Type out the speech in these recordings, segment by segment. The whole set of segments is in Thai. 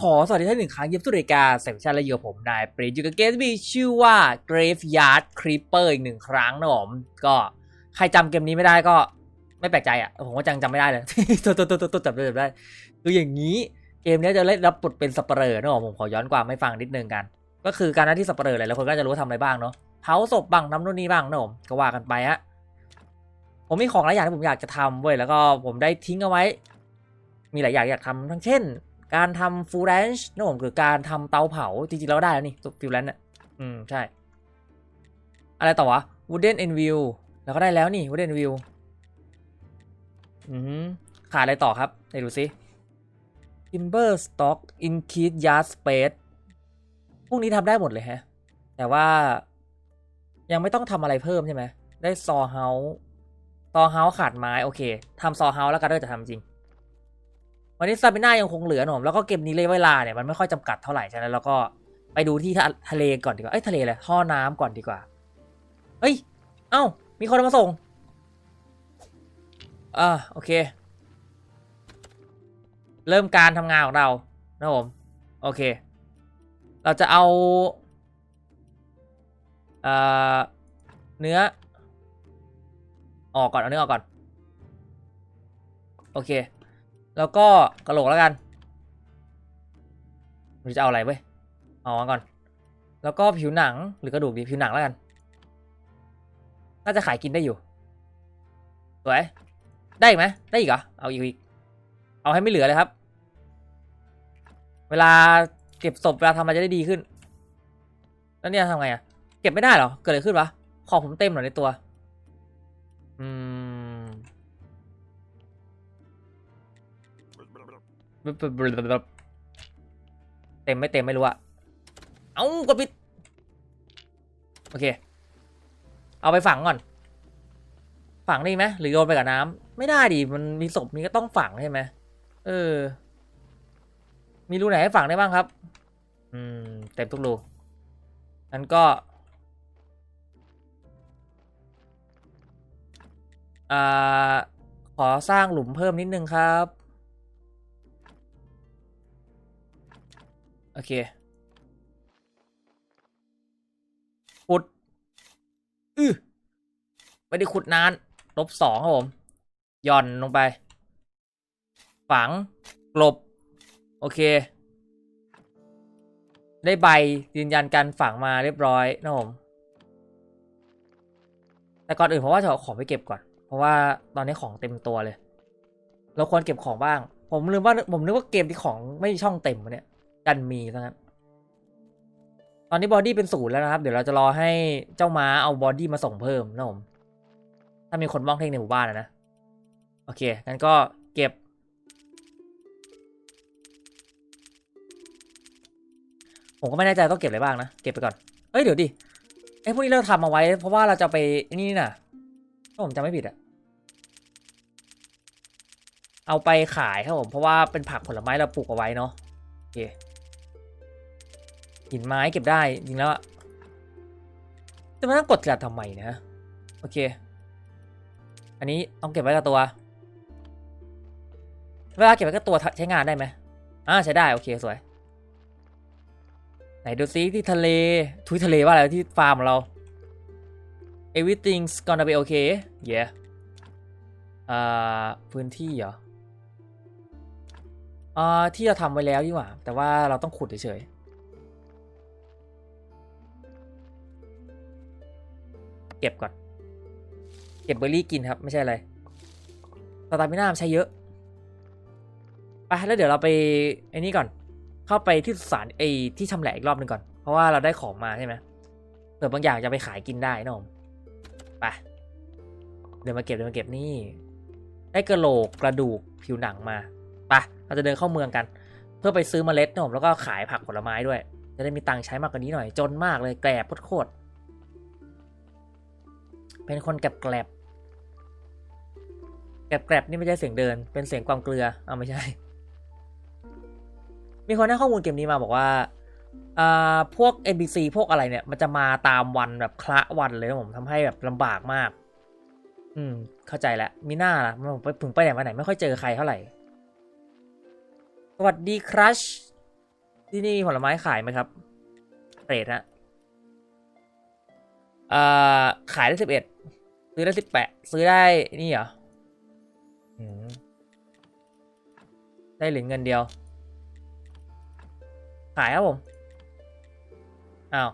ขอสวัสดีท่านหนึ่งครั้งยิบสุรายกาเซมชันและอยู่ผมนายปรตอยู่กับเกมที่มีชื่อว่า Graveyard Creeper อีกหนึ่งครั้งนะผมก็ใครจำเกมนี้ไม่ได้ก็ไม่แปลกใจอะ ผมก็จังจำไม่ได้เลยตัวตัวตัวตัวจำได้จำได้คืออย่างนี้เกมนี้จะเล่นรับบทเป็นสเปเหร่อนะผมผมขอย้อนความให้ฟังนิดนึงกัน ก็คือการหน้าที่สเปเหร่อหลายคนก็จะรู้ว่าทำอะไรบ้างเนาะเผาศพบ้างทำนู่นนี่บ้างนะผมก็ว่ากันไปฮะผมมีของหลายอย่างที่ผมอยากจะทำเว้ยแล้วก็ผมได้ทิ้งเอาไว้ มีหลายอย่างอยากทำทั้งเช่น การทำฟูลแรนช์นะผมคือการทำเตาเผา จริงๆแล้วได้แล้วนี่ฟิวแรนช์น่ะอืม ใช่ อะไรต่อวะ wooden and view แล้วก็ได้แล้วนี่ wooden view อือหือขาดอะไรต่อครับไหนดูซิ timber stock increase yard space พวกนี้ทำได้หมดเลยฮะ แต่ว่ายังไม่ต้องทำอะไรเพิ่มใช่ไหม ได้ saw house saw house ขาดไม้ โอเคทำ saw house แล้วกันเด้อจะทำจริง วันนี้ซาบิน่ายังคงเหลือหนอมแล้วก็เกมนี้เลยเวลาเนี่ยมันไม่ค่อยจำกัดเท่าไหร่ฉะนั้นเราก็ไปดูที่ทะเลก่อนดีกว่า เอ้ยทะเลเลยท่อน้ำก่อนดีกว่า เฮ้ย เอ้า มีคนมาส่ง อ่าโอเค เริ่มการทำงานของเรานะผม โอเค เราจะเอาเอ่อเนื้อ ออกก่อน เอาเนื้อออกก่อน โอเค แล้วก็กระโหลกแล้วกันเราจะเอาอะไรเว้ยเอาก่อน แล้วก็ผิวหนังหรือกระดูกดีผิวหนังแล้วกันน่าจะขายกินได้อยู่สวยได้อีกไหมได้อีกเหรอเอาอีกอีกเอาให้ไม่เหลือเลยครับ เวลาเก็บศพเวลาทำอะไรจะได้ดีขึ้น แล้วเนี่ยทำไงอะเก็บไม่ได้เหรอ เกิดอะไรขึ้นวะ ขอผมเต็มหน่อยในตัว อืม เต็มไม่เต็มไม่รู้อะเอากดปิด โอเค เอาไปฝังก่อน ฝังได้ไหมหรือโยนไปกับน้ำไม่ได้ดิ มันมีศพมีก็ต้องฝังใช่ไหมเออ มีรูไหนให้ฝังได้บ้างครับ อืม เต็มทุกรูงั้นก็อ่าขอสร้างหลุมเพิ่มนิดนึงครับ โอเคขุดอือไม่ได้ขุดนานลบสองครับผมหย่อนลงไป ฝังกลบ โอเค ได้ใบยืนยันการฝังมาเรียบร้อยนะผมแต่ก่อนอื่นผมว่าจะเอาของไปเก็บก่อน เพราะว่าตอนนี้ของเต็มตัวเลย เราควรเก็บของบ้าง ผมลืมว่าผมนึกว่าเกมที่ของไม่มีช่องเต็มเนี่ย ดันมีซะงั้นตอนนี้บอดี้เป็นศูนย์แล้วนะครับ เดี๋ยวเราจะรอให้เจ้าม้าเอาบอดี้มาส่งเพิ่มนะผมถ้ามีคนบ้องเท่งในหมู่บ้านนะนะ โอเค งั้นก็เก็บ ผมก็ไม่แน่ใจต้องเก็บอะไรบ้างนะ เก็บไปก่อน เอ้ย เดี๋ยวดิ ไอ้พวกนี้เราทำเอาไว้ เพราะว่าเราจะไปนี่น่ะ ถ้าผมจำไม่ผิดอะเอาไปขายครับผม เพราะว่าเป็นผักผลไม้เราปลูกเอาไว้เนาะ โอเค หินไม้เก็บได้จริงแล้วอะจะมานั่งกดกระทำไมนะโอเค อันนี้ต้องเก็บไว้กับตัว เวลาเก็บไว้กับตัวใช้งานได้ไหมอ่าใช้ได้โอเคสวย ไหนดูซิที่ทะเลทุยทะเลว่าอะไรที่ฟาร์มของเรา everything's gonna be okay yeah อ่าพื้นที่เหรออ่าที่เราทำไว้แล้วดีกว่า แต่ว่าเราต้องขุดเฉยๆ เก็บก่อน เก็บเบอร์รี่กินครับ ไม่ใช่อะไรสตามิน่าใช้เยอะไปแล้วเดี๋ยวเราไปไอ้นี่ก่อน เข้าไปที่สุสานไอ้ที่ชำแหละอีกรอบหนึ่งก่อน เพราะว่าเราได้ของมาใช่ไหมเผื่อบางอย่างจะไปขายกินได้นะผมไปเดินมาเก็บเดินมาเก็บนี่ ได้กระโหลกกระดูกผิวหนังมาไปเราจะเดินเข้าเมืองกัน เพื่อไปซื้อเมล็ดนะผมแล้วก็ขายผักผลไม้ด้วย จะได้มีตังค์ใช้มากกว่านี้หน่อยจนมากเลยแกลบโคตร เป็นคนแกลบแกลบแกลบแกลบนี่ไม่ใช่เสียงเดิน เป็นเสียงความเกลือเอาไม่ใช่ มีคนให้ข้อมูลเกมนี้มาบอกว่าอ่าพวก NPC พวกอะไรเนี่ย มันจะมาตามวันแบบคละวันเลยผมทำให้แบบลำบากมาก อืม เข้าใจแล้วมีหน้าล่ะผมไปถึงไปไหนมาไหนไม่ค่อยเจอใครเท่าไหร่ สวัสดีครัชที่นี่มีผลไม้ขายไหมครับเรทฮะ เอ่อขายได้สิบเอ็ดซื้อได้สิบแปดซื้อได้นี่เหรอได้เหรียญเงินเดียว ขายครับผมอ้าว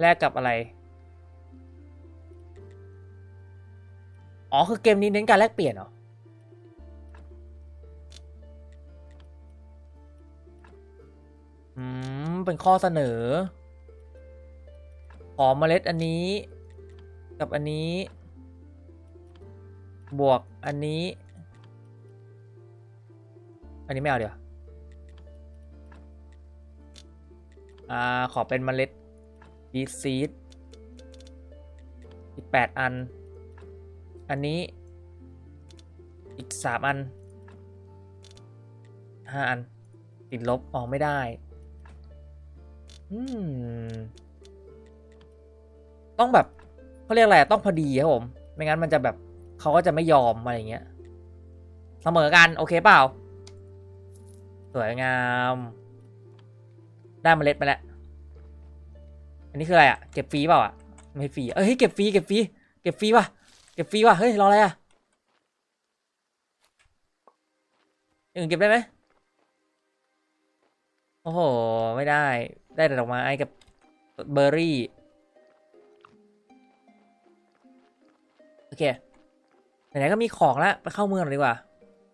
แลกกับอะไร อ๋อ คือเกมนี้เน้นการแลกเปลี่ยนเหรอ อืม เป็นข้อเสนอ ขอเมล็ดอันนี้ กับอันนี้ บวกอันนี้ อันนี้ไม่เอาเดี๋ยวอ่าขอเป็นเมล็ดบีซีดอีกแปดอัน อันนี้ อีกสามอันห้าอัน ติดลบ ออกไม่ได้ อืม ต้องแบบเขาเรียกอะไรต้องพอดีครับผม ไม่งั้นมันจะแบบเขาก็จะไม่ยอมอะไรเงี้ยเสมอกันโอเคเปล่า สวยงาม ได้เมล็ดมาแล้ว อันนี้คืออะไรอะ เก็บฟรีเปล่าอะ ไม่ฟรีเอ้ยเก็บฟรีเก็บฟรีเก็บฟรีว่ะเก็บฟรีว่ะเฮ้ยรออะไรอะอย่างอื่นเก็บได้ไหมโอ้โห ไม่ได้ ได้แต่ดอกไม้กับเบอร์รี่ โอเคไหนๆก็มีของแล้วไปเข้าเมืองหน่อยดีกว่า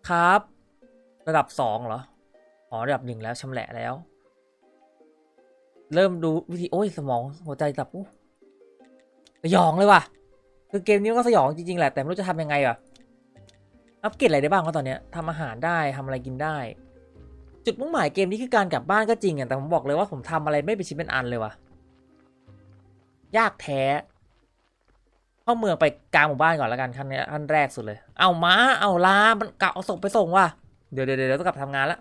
ครับ ระดับสองเหรออ๋อระดับหนึ่งแล้วชำแหละแล้ว เริ่มดูวิธีโอ้ยสมองหัวใจตับอู้สยองเลยว่ะคือเกมนี้มันก็สยองจริงๆแหละแต่ไม่รู้จะทำยังไงอะอัปเกรดอะไรได้บ้างวะตอนเนี้ยทำอาหารได้ทำอะไรกินได้ จุดมุ่งหมายเกมนี้คือการกลับบ้านก็จริงอะแต่ผมบอกเลยว่าผมทำอะไรไม่เป็นชิ้นเป็นอันเลยว่ะยากแท้ เข้าเมืองไปกลางหมู่บ้านก่อนแล้วกันขั้นนี้ขั้นแรกสุดเลย เอามาเอาลา มันกะเอาส่งไปส่งว่ะ เดี๋ยวเดี๋ยวเดี๋ยวต้องกลับทำงานละ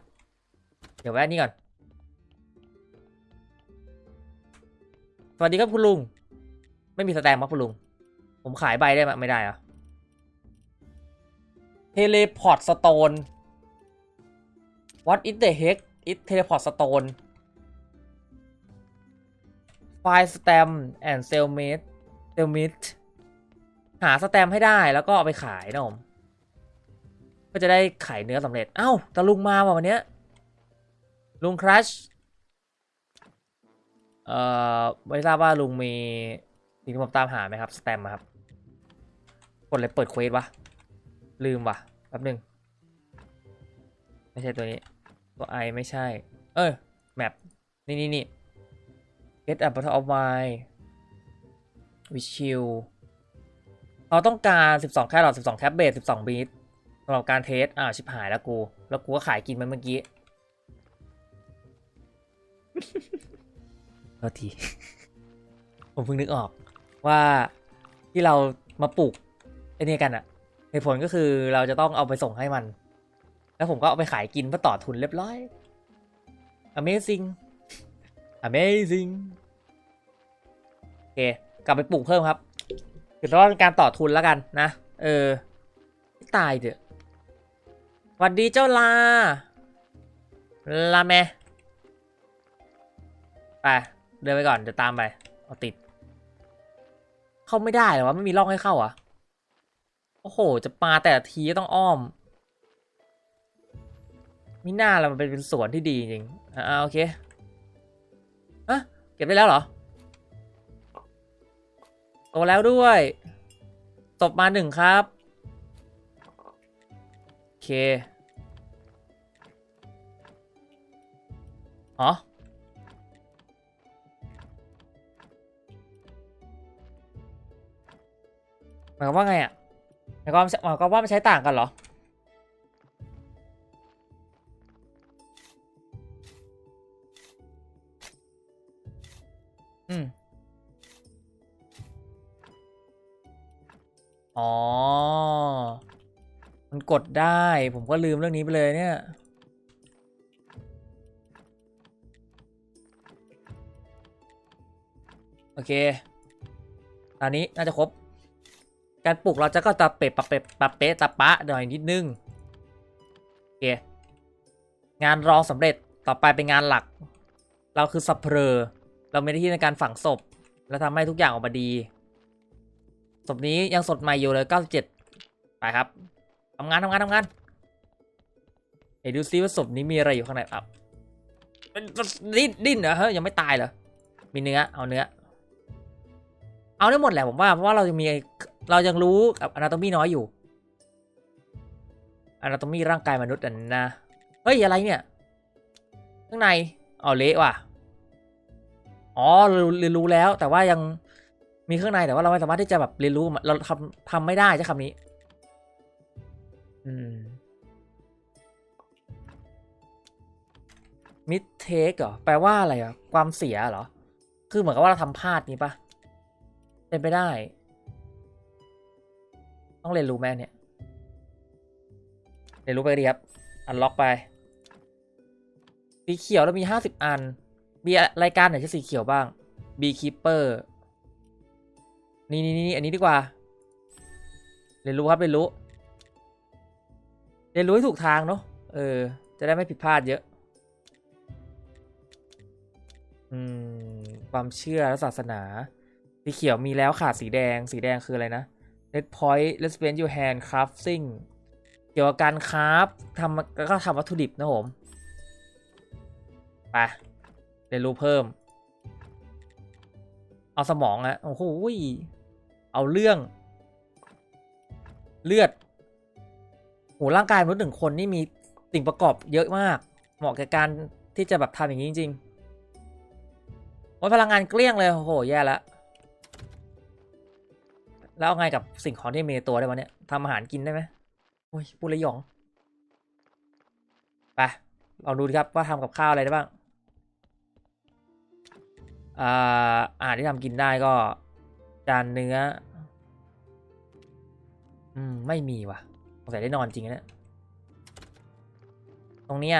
เดี๋ยวแวะนี่ก่อน สวัสดีครับคุณลุง ไม่มีสแตมป์ครับคุณลุง ผมขายใบได้ไหมไม่ได้อะเทเลพอร์ตสโตน What is the heck is teleport stone Find stamp and cellmate cellmate หาสแตมให้ได้แล้วก็เอาไปขายนะผมก็จะได้ขายเนื้อสำเร็จ เอ้าต่ลุงมาว่ะวันเนี้ยลุงครัชเอ่อไม่ทราบว่าลุงมีสิ่งที่ผมตามหาไหมครับสแตมครับกดเลยเปิดเควสวะลืมวะแป๊บหนึงไม่ใช่ตัวนี้ ตัวไอไม่ใช่ เออแมปนี่นี่นี่ get a bottle of wine with chill เราต้องการ 12 แครอท12แท็บเบส12 บีทสำหรับการเทสอ้าวชิบหายแล้วกู แล้วกูก็ขายกินมันเมื่อกี้โทษที ผมเพิ่งนึกออกว่าที่เรามาปลูกไอ้นี่กันอะเหตุผลก็คือเราจะต้องเอาไปส่งให้มัน แล้วผมก็เอาไปขายกินเพื่อต่อทุนเรียบร้อย Amazing Amazing โอเค กลับไปปลูกเพิ่มครับ ถือว่าเป็นการต่อทุนแล้วกันนะ เออ ตายเถอะสวัสดีเจ้าลา ลาแมไป เดินไปก่อน เดี๋ยวตามไป เอาติด เข้าไม่ได้หรอวะ ไม่มีร่องให้เข้าอะ โอ้โห จะปาแต่ทีก็ต้องอ้อมมิน่าเรามันเป็นสวนที่ดีจริง อ่าโอเคอะเก็บได้แล้วเหรอ โตแล้วด้วยตบมาหนึ่งครับ โอเคอ๋อหมายความว่าไงอะหมายความหมายความว่ามันใช้ต่างกันเหรอ อ๋อ มันกดได้ ผมก็ลืมเรื่องนี้ไปเลยเนี่ย โอเคอันนี้น่าจะครบ การปลูกเราจะก็ตะเปะปะเปะปะเปะตะปะหน่อยนิดนึง โอเค งานรองสำเร็จ ต่อไปเป็นงานหลัก เราคือสัพเพลเราไม่ได้ที่ในการฝังศพ แล้วทำให้ทุกอย่างออกมาดี ศพนี้ยังสดใหม่อยู่เลย 97 ไปครับทำงานทำงานทำงานเดี๋ยวดูซิว่าศพนี้มีอะไรอยู่ข้างในอะดิ้นดิ้นเหรอเฮ้ยยังไม่ตายเหรอ มีเนื้อ เอาเนื้อ เอาได้หมดแหละผมว่าเพราะว่าเรายังมีเรายังรู้กับอนาโตมีน้อยอยู่อนาโตมีร่างกายมนุษย์อะนะ เฮ้ย อะไรเนี่ย ข้างใน เอาเละว่ะ อ๋อเราเรียนรู้แล้วแต่ว่ายัง มีข้างในแต่ว่าเราไม่สามารถที่จะแบบเรียนรู้เราทำทำไม่ได้ใช่คำนี้ อืมมิดเทคเหรอ แปลว่าอะไรอะ ความเสียเหรอ คือเหมือนกับว่าเราทำพลาดนี้ปะเป็นไปได้ ต้องเรียนรู้แม่เนี่ย เรียนรู้ไปดีครับ อันล็อกไป สีเขียวเรามีห้าสิบอัน มีรายการไหนที่สีเขียวบ้าง Beekeeper นี่นี่นี่อันนี้ดีกว่า เรียนรู้ครับเรียนรู้ เรียนรู้ให้ถูกทางเนาะ เออ จะได้ไม่ผิดพลาดเยอะ อืม ความเชื่อและศาสนา สีเขียวมีแล้วขาดสีแดง สีแดงคืออะไรนะ Red Point Let's spend your hand crafting เกี่ยวกับการคราฟทำแล้วก็ทำวัตถุดิบนะผม ไป เรียนรู้เพิ่ม เอาสมองอะโอ้โห เอาเรื่อง เลือดโหร่างกายมนุษย์หนึ่งคนนี่มีสิ่งประกอบเยอะมาก เหมาะแก่การที่จะแบบทำอย่างนี้จริงๆโอ้ยพลังงานเกลี้ยงเลยโอ้โหแย่แล้วแล้วเอาไงกับสิ่งของที่มีในตัวได้วะเนี่ยทำอาหารกินได้ไหมโอ้ยพูดเลยหยองไปลองดูครับว่าทำกับข้าวอะไรได้บ้างอ่าอาหารที่ทำกินได้ก็ จานเนื้อ อืม ไม่มีว่ะสงสัยได้นอนจริงนะตรงเนี้ย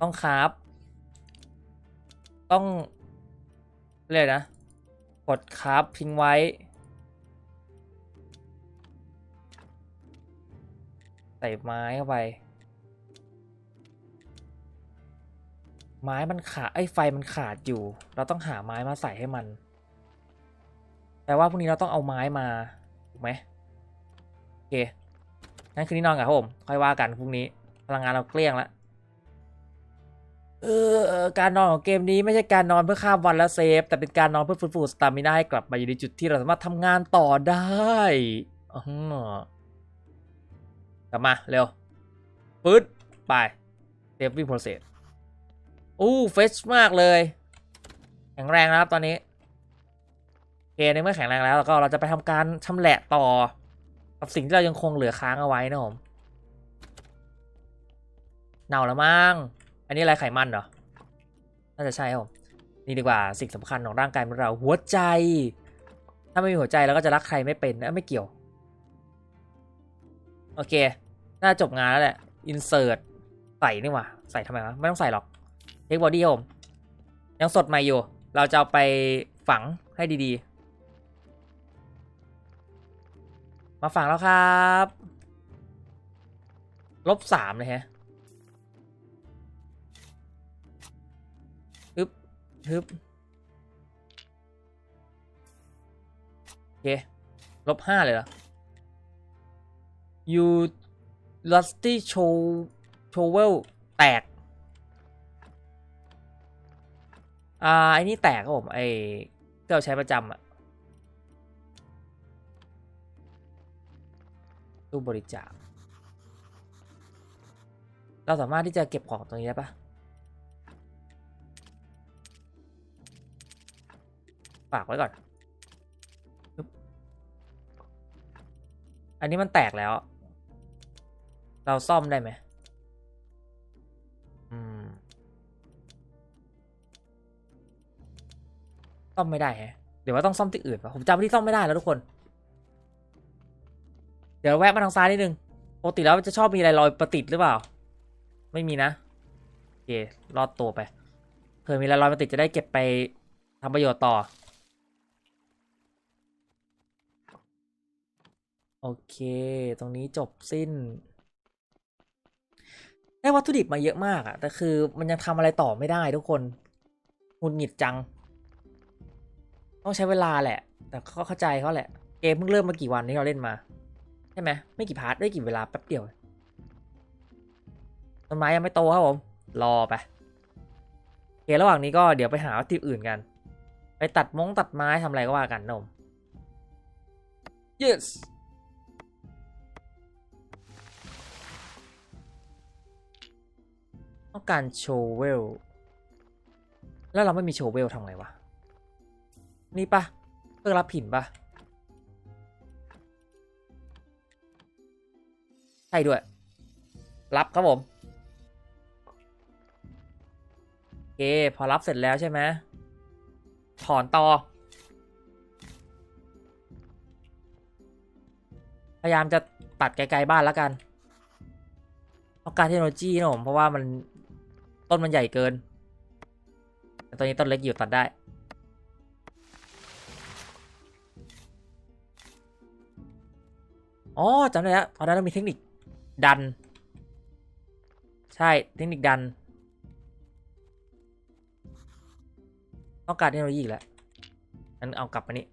ต้องคราฟต้องเรียกนะ กดคราฟทิ้งไว้ ใส่ไม้เข้าไป ไม้มันขาดไอ้ไฟมันขาดอยู่ เราต้องหาไม้มาใส่ให้มัน แต่ว่าพรุ่งนี้เราต้องเอาไม้มาถูกไหมโอเคงั้นคืนนี้นอนกับผมค่อยว่ากันพรุ่งนี้พลังงานเราเกลี้ยงล้วเออการนอนของเกมนี้ไม่ใช่การนอนเพื่อข้ามวันและเซฟ แต่เป็นการนอนเพื่อฟื้นฟูสตามิน่าให้กลับมาอยู่ในจุดที่เราสามารถทำงานต่อได้อกลับมาเร็วปึ๊ดไปเซฟวิ่งโปรเซสอู้เฟชมากเลย แข็งแรงนะครับตอนนี้ ในเมื่อแข็งแรงแล้วแล้วก็เราจะไปทำการชำแหละต่อ กับสิ่งที่เรายังคงเหลือค้างเอาไว้นะผมเน่าแล้วมั้งอันนี้อะไรไขมันเหรอน่าจะใช่ครับนี่ดีกว่าสิ่งสำคัญของร่างกายของเราหัวใจ ถ้าไม่มีหัวใจเราก็จะรักใครไม่เป็นนะไม่เกี่ยว โอเค น่าจบงานแล้วแหละ insert ใส่นี่หว่าใส่ทำไมวะไม่ต้องใส่หรอกเทคบอดี้ผมยังสดใหม่อยู่ เราจะเอาไปฝังให้ดีๆ มาฝั่งแล้วครับลบสามเลยฮะฮึบฮึบโอเคลบห้าเลยเหรอ you rusty show shovel แตก อ่าไอ้นี่แตกครับผมไอ้ที่เราใช้ประจำอะ ตู้บริจาค เราสามารถที่จะเก็บของตรงนี้ได้ปะฝากไว้ก่อน อันนี้มันแตกแล้ว เราซ่อมได้ไหมอืม ซ่อมไม่ได้แฮะเดี๋ยวว่าต้องซ่อมที่อื่นปะผมจำที่ซ่อมไม่ได้แล้วทุกคน เดี๋ยวแวะมาทางซ้ายนิดนึงปกติแล้วจะชอบมีอะไรลอยประติดหรือเปล่า ไม่มีนะโอเครอดตัวไปเผื่อมีอะไรลอยประติดจะได้เก็บไปทำประโยชน์ต่อ โอเค ตรงนี้จบสิ้น ได้วัตถุดิบมาเยอะมากอะแต่คือมันยังทำอะไรต่อไม่ได้ทุกคนหงุดหงิดจัง ต้องใช้เวลาแหละ แต่ก็เข้าใจเขาแหละ เกมเพิ่งเริ่มมากี่วันที่เราเล่นมา ช่ไหมไม่กี่พาร์ทได้กี่เวลาแป๊บเดียวต้นไม้ยังไม่โตครับผม รอไปโอเคระหว่างนี้ก็เดี๋ยวไปหาวัตถุอื่นกัน ไปตัดมงตัดไม้ทำอะไรก็ว่ากันนะผม yes ต้องการโชเวล แล้วเราไม่มีโชเวลทำไงวะ นี่ปะเครื่องรับผินปะ ใช่ด้วย รับครับผมโอเคพอรับเสร็จแล้วใช่ไหมถอนต่อ พยายามจะตัดไกลๆบ้านแล้วกันต้องการเทคโนโลยีนะผมเพราะว่ามันต้นมันใหญ่เกินแต่ตอนนี้ต้นเล็กอยู่ตัดได้อ๋อจำได้แล้วตอนนั้นเรามีเทคนิค ดัน ใช่เทคนิคดันต้องการเทคโนโลยีอีกแล้วงั้นเอากลับมานี่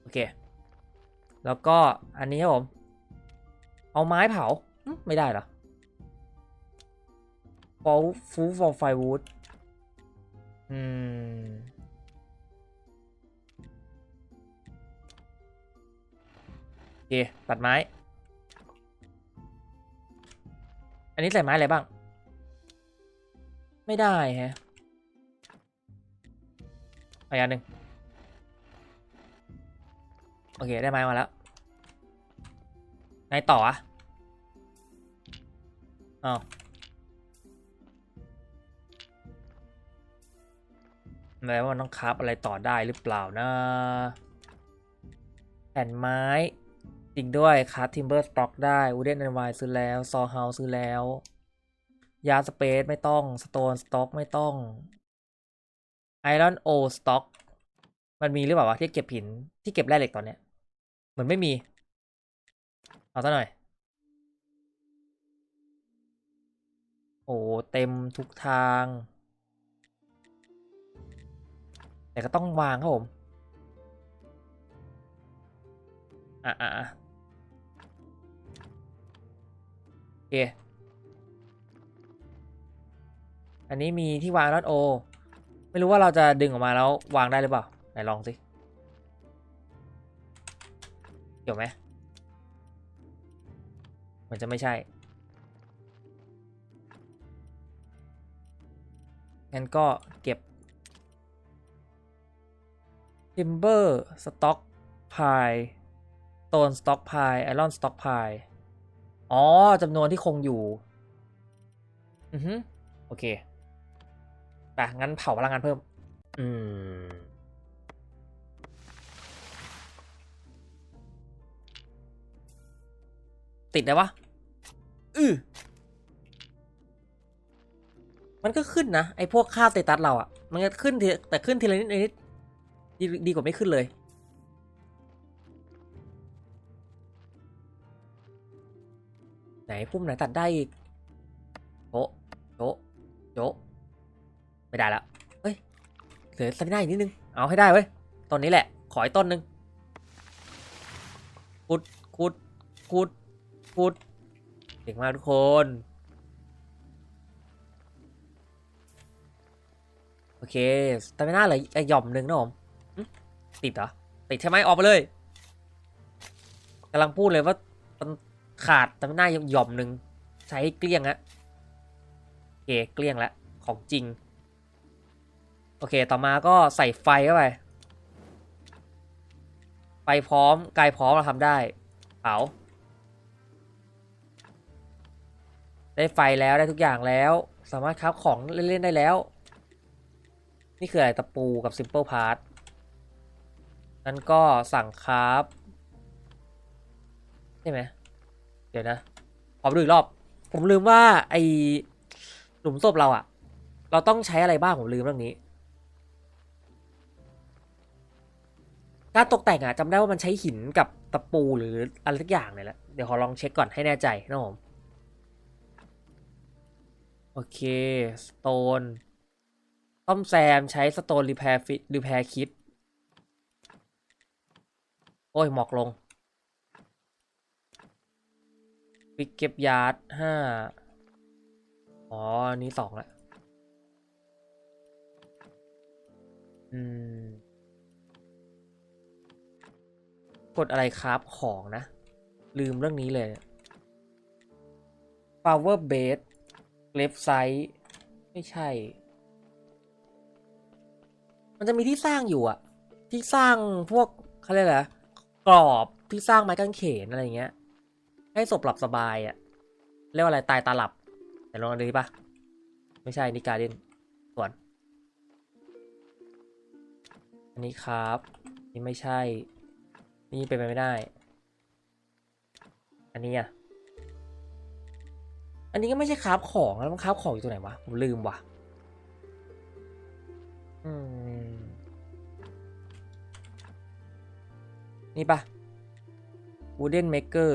โอเค แล้วก็อันนี้ครับผม เอาไม้เผาไม่ได้เหรอ for food for firewood อืม เค ตัดไม้ อันนี้ใส่ไม้อะไรบ้าง ไม่ได้ฮะเอาอย่างหนึ่งโอเค ได้ไม้มาแล้วไงต่ออะอ้าวแม้ว่ามันต้องคราฟอะไรต่อได้หรือเปล่านะ แผ่นไม้ จริงด้วยคราฟทิมเบอร์สต็อกได้วูเดนแอนไวซื้อแล้ว ซอเฮาซื้อแล้ว ยาสเปซไม่ต้องสโตนสต็อกไม่ต้องไอรอนโอสต็อกมันมีหรือเปล่าวะที่เก็บหินที่เก็บแร่เหล็กตอนเนี้ยเหมือนไม่มี เอาซะหน่อย โอ้เต็มทุกทาง แต่ก็ต้องวางครับผม อะอะ เค อันนี้มีที่วางน็อตโอ ไม่รู้ว่าเราจะดึงออกมาแล้ววางได้หรือเปล่า ไหนลองสิ เกี่ยวไหมมือนจะไม่ใช่ งั้นก็เก็บ timber stock pile stone stock pile iron stock pile อ๋อจำนวนที่คงอยู่ อือฮึโอเคไปงั้นเผาพลังงานเพิ่ม อืม ติดได้วะ อือมันก็ขึ้นนะ ไอ้พวกค่าสเตตัสเราอะมันก็ขึ้นแต่ขึ้นทีละนิดนิดดีดีกว่าไม่ขึ้นเลย ไหนพุ่มไหนตัดได้อีกโจะโจะโจะไม่ได้แล้วเฮ้ยเหลือสตามิน่าอีกนิดนึง เอาให้ได้เว้ยต้นนี้แหละ ขออีกต้นหนึ่งขุดขุดขุดขุดเก่งมากทุกคนโอเคสตามิน่าเหลืออีกหย่อมหนึ่งนะผมติดเหรอ ติดใช่ไหมออกไปเลยกำลังพูดเลยว่ามัน ขาดตามิน่าหย่อมหนึ่งใช้เกลี้ยงอะโอเคเกลี้ยงแล้วของจริง โอเคต่อมาก็ใส่ไฟเข้าไป ไฟพร้อมกายพร้อมเราทำได้เผาได้ไฟแล้วได้ทุกอย่างแล้ว สามารถคราฟของเล่นๆได้แล้ว นี่คืออะไรตะปูกับ Simple Part นั้นก็สั่งคราฟใช่ไหม เดี๋ยวนะขอไปดูอีกรอบ ผมลืมว่าไอหลุมศพเราอะเราต้องใช้อะไรบ้างผมลืมเรื่องนี้ การตกแต่งอะจำได้ว่ามันใช้หินกับตะปูหรืออะไรสักอย่างเลยละเดี๋ยวขอลองเช็คก่อนให้แน่ใจนะผมโอเคสโตนซ่อมแซมใช้สโตนรีแพร์ฟิตรีแพร์คิดโอ้ยหมอกลง ปิกเก็บยาร์ดห้าอ๋ออันนี้สองละ อืม กดอะไรครับของนะ ลืมเรื่องนี้เลย power base เล็บไซต์ไม่ใช่ มันจะมีที่สร้างอยู่อะที่สร้างพวกเขาเรียกอะไรนะกรอบที่สร้างไม้กางเขนอะไรเงี้ย ให้ศพหลับสบายอะเรียกว่าอะไรตายตาหลับแต่ลองดูดิปะไม่ใช่นี่การเด่นส่วน อันนี้ครับนี่ไม่ใช่ นี่เป็นไปไม่ได้ อันนี้อะอันนี้ก็ไม่ใช่คราฟของแล้วมันคราฟของอยู่ตรงไหนวะผมลืมว่ะอืมนี่ปะ wooden maker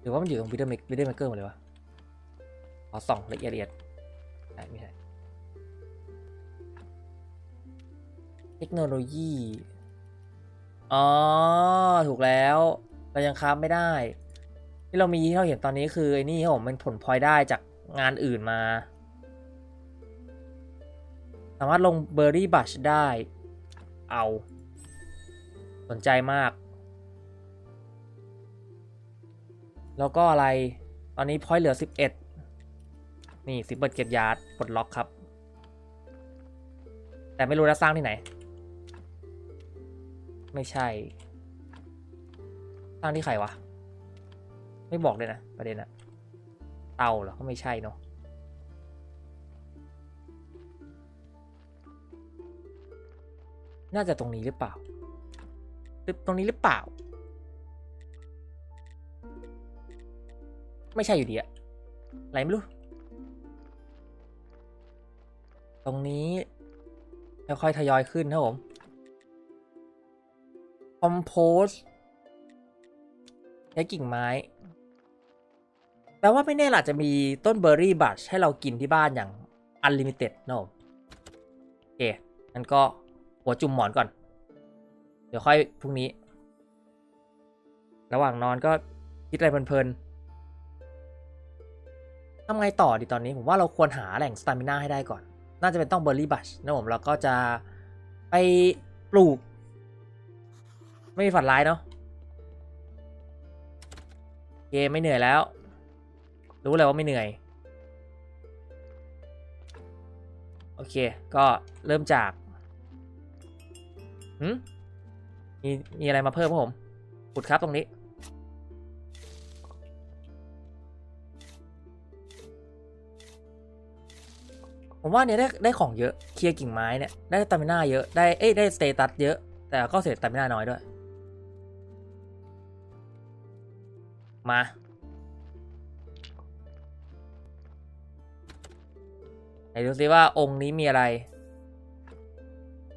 หรือว่ามันอยู่ตรง wooden maker wooden maker หมดเลยวะขอส่องละเอียดละเอียดไม่ใช่เทคโนโลยี อ๋อ ถูกแล้ว เรายังค้าไม่ได้ ที่เรามีที่เราเห็นตอนนี้คือไอ้นี่ครับผมมันผลพลอยได้จากงานอื่นมา สามารถลงเบอร์รี่บัชได้ เอา สนใจมาก แล้วก็อะไร ตอนนี้พอยต์เหลือ 11 นี่สิบเบิร์ดเก็ตยาร์ดปลดล็อกครับ แต่ไม่รู้จะสร้างที่ไหน ไม่ใช่ สร้างที่ใครวะ ไม่บอกเลยนะ ประเด็นอะเตาเหรอก็ไม่ใช่เนาะน่าจะตรงนี้หรือเปล่า ตรงนี้หรือเปล่า ไม่ใช่อยู่ดีอะอะไรไม่รู้ ตรงนี้ค่อยๆทยอยขึ้นครับผมคอมโพสใช้กิ่งไม้แปลว่าไม่แน่หละจะมีต้นเบอร์รี่บัชให้เรากินที่บ้านอย่างอันลิมิเต็ดนะผมโอเคงั้นก็หัวจุ่มหมอนก่อน เดี๋ยวค่อยพรุ่งนี้ ระหว่างนอนก็คิดอะไรเพลินๆ ทำไงต่อดีตอนนี้ผมว่าเราควรหาแหล่งสตามิน่าให้ได้ก่อน น่าจะเป็นต้องเบอร์รี่บัชนะผมแล้วก็จะไปปลูก ไม่มีฝันร้ายเนาะโอเคไม่เหนื่อยแล้ว รู้เลยว่าไม่เหนื่อย โอเค ก็เริ่มจากหืมมีมีอะไรมาเพิ่มผมขุดครับตรงนี้ ผมว่าเนี่ยได้ได้ของเยอะ เคลียร์กิ่งไม้เนี่ย ได้ตามิน่าเยอะ ได้ เอ้ย ได้สเตตัสเยอะ แต่ก็เสียตามิน่าน้อยด้วย มา ไหนดูซิว่าองค์นี้มีอะไร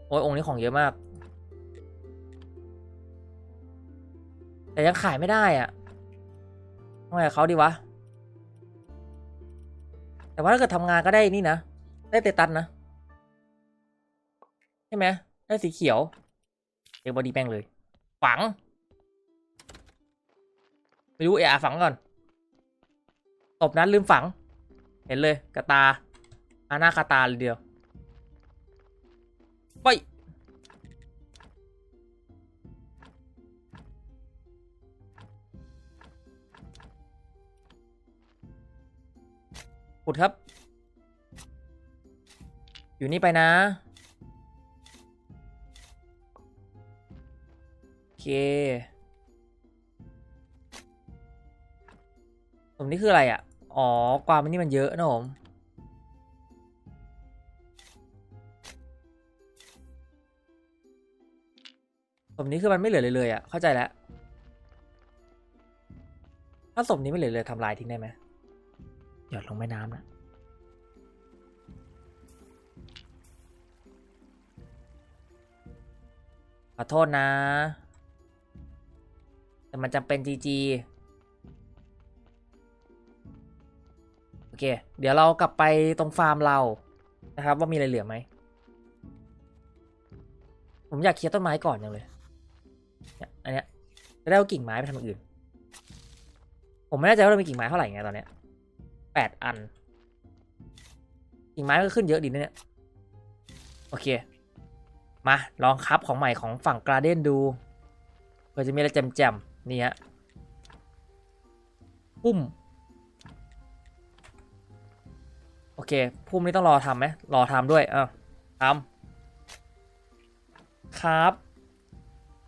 โอ้ยองค์นี้ของเยอะมาก แต่ยังขายไม่ได้อะทำไงกับเขาดีวะ แต่ว่าถ้าเกิดทำงานก็ได้นี่นะ ได้เตตันนะ ใช่ไหมได้สีเขียวเรียกบอดี้แป้งเลย ฝัง ไม่รู้เออาฝังก่อน ตบนั้นลืมฝัง เห็นเลยกระตาอาหน้าคาตาเลยเดียวไปขุดครับ อยู่นี่ไปนะ โอเคตรงนี้คืออะไรอะ อ๋อ ความมันนี่มันเยอะนะผมสมนี้คือมันไม่เหลือเลยเลยอะ เข้าใจแล้ว ถ้าสมนี้ไม่เหลือเลยทำลายทิ้งได้ไหมหยอดลงแม่น้ำนะ อโทษนะ แต่มันจำเป็นจีจีเค เดี๋ยวเรากลับไปตรงฟาร์มเรานะครับ ว่ามีอะไรเหลือไหม ผมอยากเคลียร์ต้นไม้ก่อนอยังเลยเนี่ยอันเนี้ยจะได้เอากิ่งไม้ไปทำอื่น ผมไม่แน่ใจว่าเรามีกิ่งไม้เท่าไหร่ไงตอนเนี้ยแปดอันกิ่งไม้ก็ขึ้นเยอะดีนะเนี่ย โอเค มาลองคับของใหม่ของฝั่งกราเดนดูเผื่อจะมีอะไรแจ่มๆนี่ฮะปุ้มโอเค พุ่มนี้ต้องรอทำไหมรอทำด้วย เอ้าทำครับ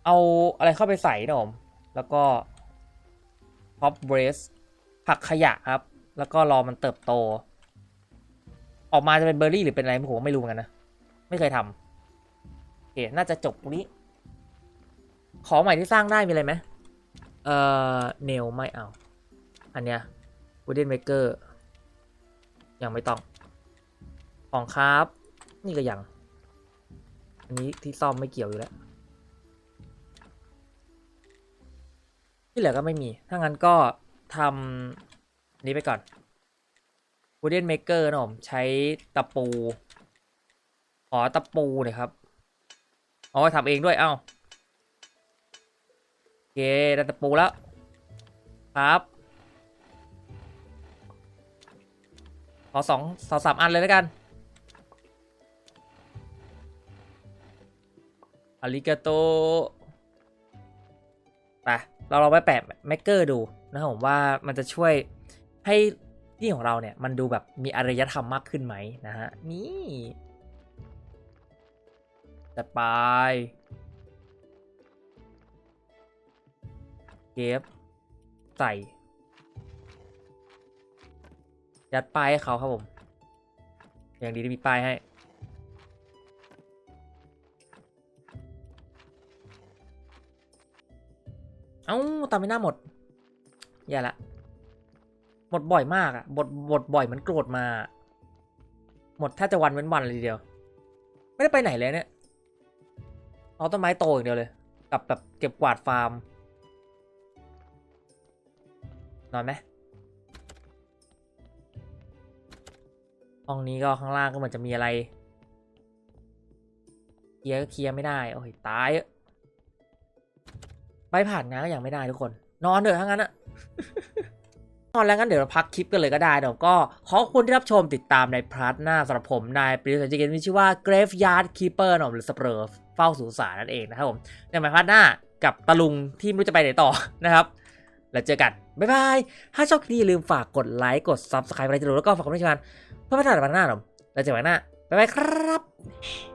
เอาอะไรเข้าไปใส่นะผม แล้วก็พ็อปเบรสผักขยะครับ แล้วก็รอมันเติบโต ออกมาจะเป็นเบอร์รี่หรือเป็นอะไรผมก็ไม่รู้เหมือนกันนะ ไม่เคยทำ เค น่าจะจบตรงนี้ ของใหม่ที่สร้างได้มีอะไรไหมเอ่อเนลไม่เอา อันเนี้ย wooden maker ยังไม่ต้อง ของครับ นี่ก็ยัง อันนี้ที่ซ่อมไม่เกี่ยวอยู่แล้ว ที่เหลือก็ไม่มี ถ้างั้นก็ทำนี้ไปก่อน wooden maker นะผมใช้ตะปู ขอตะปูหน่อยครับ อ๋อทำเองด้วย เอ้าโอเคได้ตะปูแล้ว ครับ ขอสองสองสามอันเลยแล้วกันอาริกาโตไปเราลองไปแปะแมกเกอร์ดูนะครับผมว่ามันจะช่วยให้ที่ของเราเนี่ย มันดูแบบมีอารยธรรมมากขึ้นไหมนะฮะ นี่ จัดไปเก็บใส่ยัดป้ายให้เขาครับผม อย่างดีที่มีป้ายให้ เอ้าตามไม่น่าหมด อย่าละ หมดบ่อยมากอะบทบทบ่อยเหมันโกรธมา หมดแทบจะวันเว้นวันเลยทีเดียว ไม่ได้ไปไหนเลยเนี่ย เอาต้นไม้โตอย่างเดียวเลย กับแบบเก็บกวาดฟาร์ม นอนไหมห้องนี้ก็ข้างล่างก็เหมือนจะมีอะไรเคลียร์ก็เคลียร์ไม่ได้ โอ้ยตายอะไปผ่านงานก็ยังไม่ได้ทุกคน นอนเถอะทั้งนั้นอะนอนแล้วงั้นเดี๋ยวเราพักคลิปกันเลยก็ได้เดี๋ยวก็ขอบคุณที่รับชมติดตามในพาร์ทหน้าสำหรับผมนายปริศนาจิเกนมีชื่อว่า Graveyard Keeper นะผมหรือสเปอร์ เฝ้าสุสานนั่นเองนะครับผมในพาร์ทหน้ากับตะลุงที่ไม่รู้จะไปไหนต่อนะครับ แล้วเจอกัน บ๊ายบาย ถ้าชอบคลิปนี้อย่าลืมฝากกดไลค์กด Subscribe อะไรจะรู้แล้วก็ฝากคอมเมนต์กันเพื่อพัฒนาในวันหน้าผมแล้วเจอกันใหม่หน้าบ๊ายบายครับ